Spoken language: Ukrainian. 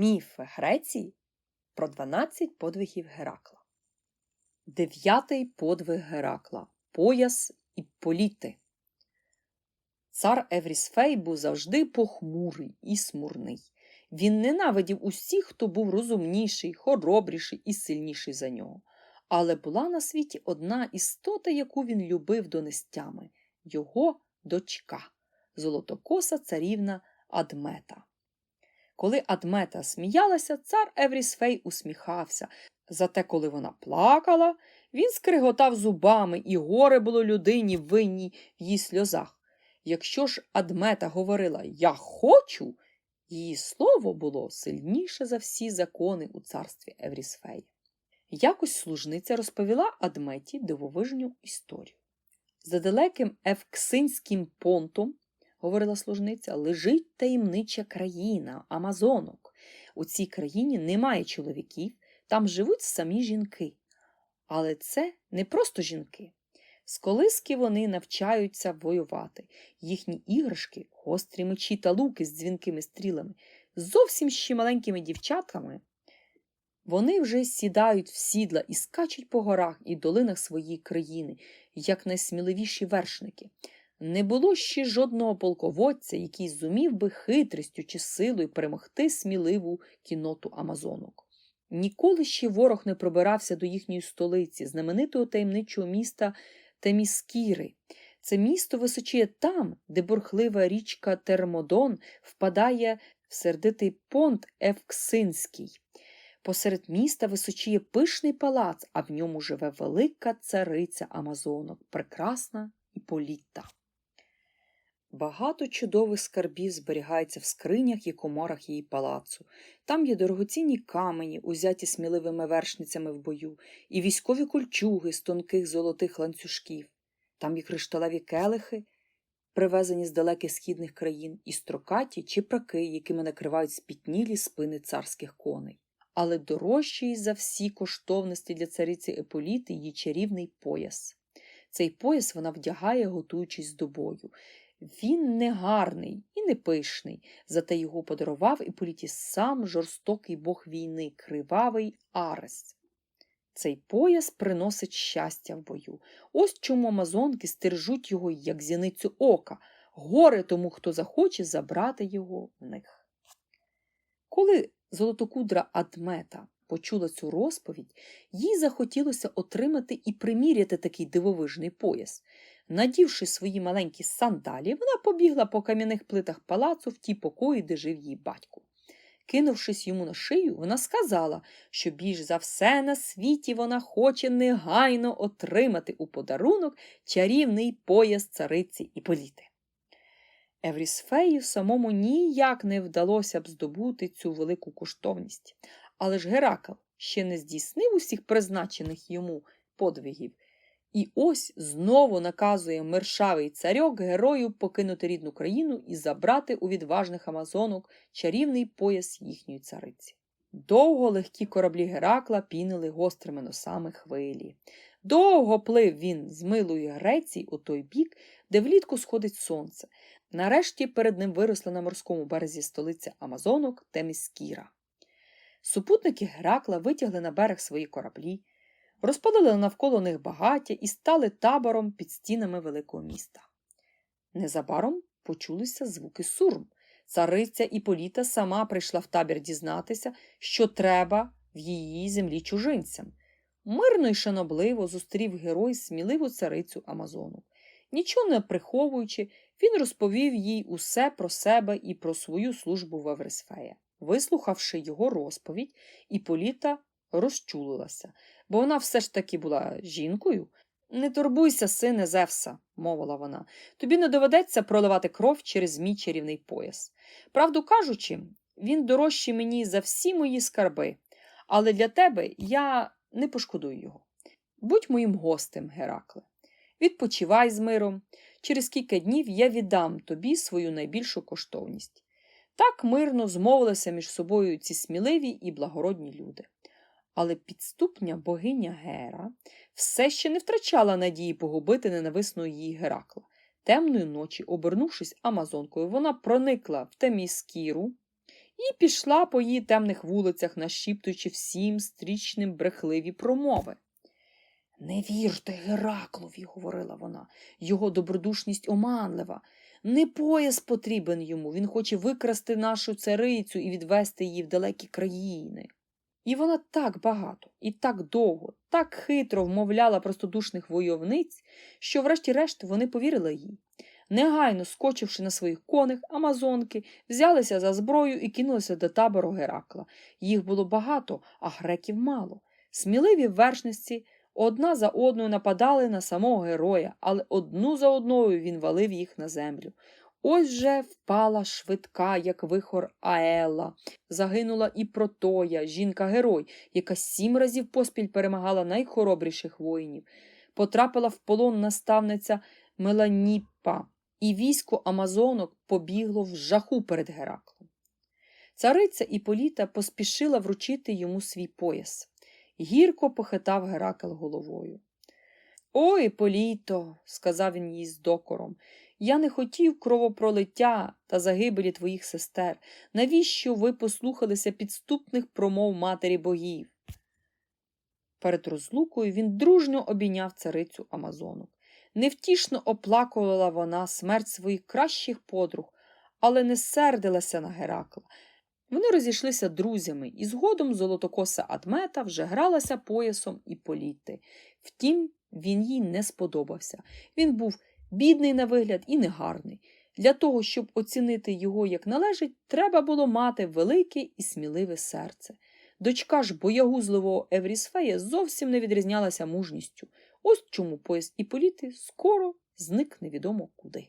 Міф Греції про 12 подвигів Геракла. Дев'ятий подвиг Геракла Пояс і політи. Цар Еврісфей був завжди похмурий і смурний. Він ненавидів усіх, хто був розумніший, хоробріший і сильніший за нього. Але була на світі одна істота, яку він любив донестями його дочка, золотокоса царівна Адмета. Коли Адмета сміялася, цар Еврісфей усміхався. Зате, коли вона плакала, він скриготав зубами, і горе було людині винній в її сльозах. Якщо ж Адмета говорила Я хочу, її слово було сильніше за всі закони у царстві Еврісфея. Якось служниця розповіла Адметі дивовижню історію. За далеким Евксинським понтом говорила служниця, лежить таємнича країна, Амазонок. У цій країні немає чоловіків, там живуть самі жінки. Але це не просто жінки. З колиски вони навчаються воювати. Їхні іграшки, гострі мечі та луки з дзвінкими стрілами, зовсім ще маленькими дівчатками. Вони вже сідають в сідла і скачуть по горах і долинах своєї країни, як найсміливіші вершники. Не було ще жодного полководця, який зумів би хитрістю чи силою перемогти сміливу кіноту Амазонок. Ніколи ще ворог не пробирався до їхньої столиці, знаменитого таємничого міста Теміскіри. Це місто височіє там, де бурхлива річка Термодон впадає в сердитий понт Евксинський. Посеред міста височіє пишний палац, а в ньому живе велика цариця Амазонок, прекрасна і політа. Багато чудових скарбів зберігається в скринях і коморах її палацу. Там є дорогоцінні камені, узяті сміливими вершницями в бою, і військові кульчуги з тонких золотих ланцюжків. Там є кришталеві келихи, привезені з далеких східних країн, і строкаті чи праки, якими накривають спітнілі спини царських коней. Але дорожчий за всі коштовності для цариці Еполіти її чарівний пояс. Цей пояс вона вдягає, готуючись до бою. Він не гарний і не пишний, зате його подарував Іполіті сам жорстокий бог війни, кривавий Арес. Цей пояс приносить щастя в бою. Ось чому амазонки стержуть його, як зіницю ока, горе тому, хто захоче забрати його в них. Коли золотокудра Адмета почула цю розповідь, їй захотілося отримати і приміряти такий дивовижний пояс. Надівши свої маленькі сандалі, вона побігла по кам'яних плитах палацу в ті покої, де жив її батько. Кинувшись йому на шию, вона сказала, що більш за все на світі вона хоче негайно отримати у подарунок чарівний пояс цариці і політи. Еврісфею самому ніяк не вдалося б здобути цю велику коштовність, але ж Геракл ще не здійснив усіх призначених йому подвигів. І ось знову наказує мершавий царьок герою покинути рідну країну і забрати у відважних амазонок чарівний пояс їхньої цариці. Довго легкі кораблі Геракла пінили гострими носами хвилі. Довго плив він з милої Греції у той бік, де влітку сходить сонце. Нарешті перед ним виросла на морському березі столиця Амазонок Теміскіра. Супутники Геракла витягли на берег свої кораблі розпалили навколо них багаття і стали табором під стінами великого міста. Незабаром почулися звуки сурм. Цариця Іполіта сама прийшла в табір дізнатися, що треба в її землі чужинцям. Мирно й шанобливо зустрів герой сміливу царицю Амазону. Нічого не приховуючи, він розповів їй усе про себе і про свою службу в Еврисфея. Вислухавши його розповідь, Іполіта розчулилася, бо вона все ж таки була жінкою. Не турбуйся, сине Зевса, мовила вона, тобі не доведеться проливати кров через мій чарівний пояс. Правду кажучи, він дорожчий мені за всі мої скарби, але для тебе я не пошкодую його. Будь моїм гостем, Геракле. Відпочивай з миром. Через кілька днів я віддам тобі свою найбільшу коштовність. Так мирно змовилися між собою ці сміливі і благородні люди. Але підступня богиня Гера все ще не втрачала надії погубити ненависного її Геракла. Темної ночі, обернувшись Амазонкою, вона проникла в Теміскіру і пішла по її темних вулицях, нашіптуючи всім стрічним брехливі промови. Не вірте Гераклові, говорила вона, його добродушність оманлива. Не пояс потрібен йому, він хоче викрасти нашу царицю і відвести її в далекі країни. І вона так багато і так довго, так хитро вмовляла простодушних войовниць, що, врешті-решт, вони повірили їй. Негайно скочивши на своїх конях, амазонки взялися за зброю і кинулися до табору Геракла. Їх було багато, а греків мало. Сміливі вершниці одна за одною нападали на самого героя, але одну за одною він валив їх на землю. Ось же впала швидка, як вихор Аела. Загинула і Протоя, жінка-герой, яка сім разів поспіль перемагала найхоробріших воїнів. Потрапила в полон наставниця Меланіппа, і військо амазонок побігло в жаху перед Гераклом. Цариця Іполіта поспішила вручити йому свій пояс. Гірко похитав Геракл головою. Ой, Політо, сказав він їй з докором, я не хотів кровопролиття та загибелі твоїх сестер. Навіщо ви послухалися підступних промов матері богів? Перед розлукою він дружньо обійняв царицю Амазонок. Невтішно оплакувала вона смерть своїх кращих подруг, але не сердилася на Геракла. Вони розійшлися друзями, і згодом золотокоса Адмета вже гралася поясом і політи. Втім, він їй не сподобався. Він був бідний на вигляд і негарний. Для того, щоб оцінити його як належить, треба було мати велике і сміливе серце. Дочка ж боягузливого Еврісфея зовсім не відрізнялася мужністю. Ось чому пояс Іполіти скоро зник невідомо куди.